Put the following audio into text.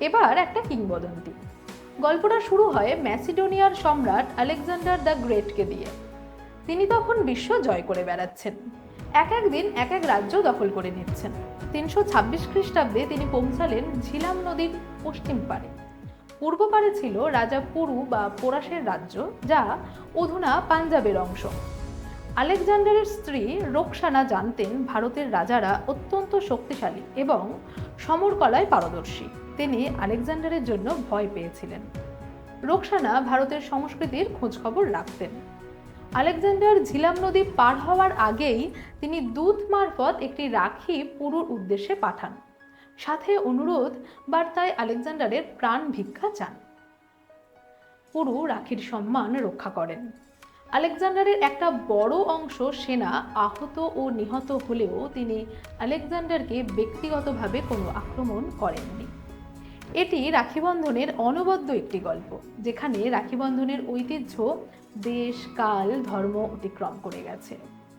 এবার একটা কিংবদন্তি। গল্পটা শুরু হয় ম্যাসিডোনিয়ার সম্রাট আলেকজান্ডার দ্য গ্রেটকে দিয়ে। তিনি তখন বিশ্ব জয় করে বেড়াচ্ছেন। এক এক দিন, এক এক রাজ্য দখল করে নিচ্ছেন। তিনশো ছাব্বিশ খ্রিস্টাব্দে তিনি পৌঁছালেন ঝিলাম নদীর পশ্চিম পারে পূর্ব পারে ছিল রাজা পুরু বা পোরাসের রাজ্য, যা অধুনা পাঞ্জাবের অংশ। আলেকজান্ডারের স্ত্রী রোকসানা জানতেন ভারতের রাজারা অত্যন্ত শক্তিশালী এবং সমরকলায় পারদর্শী। তিনি আলেকজান্ডারের জন্য ভয় পেয়েছিলেন। রোকসানা ভারতের সংস্কৃতির খোঁজখবর রাখতেন। আলেকজান্ডার ঝিলাম নদী পার হওয়ার আগেই তিনি দূত মারফত একটি রাখি পুরুর উদ্দেশ্যে পাঠান। সাথে অনুরোধ, বার্তায় আলেকজান্ডারের প্রাণ ভিক্ষা চান। পুরু রাখির সম্মান রক্ষা করেন। আলেকজান্ডারের একটা বড় অংশ সেনা আহত ও নিহত হলেও তিনি আলেকজান্ডারকে ব্যক্তিগতভাবে কোনো আক্রমণ করেননি। এটি রাখিবন্ধনের অনবদ্য একটি গল্প, যেখানে রাখিবন্ধনের ঐতিহ্য দেশ, কাল, ধর্ম অতিক্রম করে গেছে।